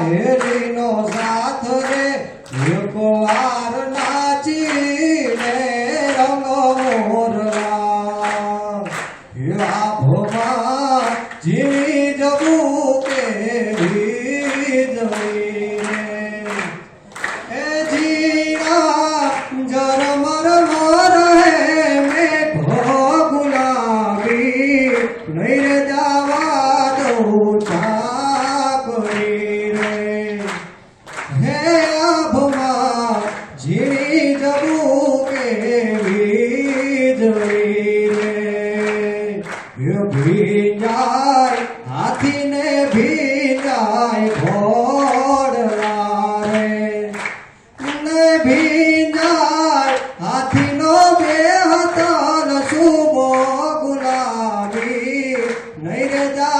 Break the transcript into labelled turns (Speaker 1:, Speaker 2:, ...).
Speaker 1: સાહેલીનો સાથ રે એક ભીંજાય હાથીને ભીંજાય ઘોડવા રે ને ભીંજાય હાથીનો બેહતન શુભો ગુલાબી. નહીં રે જા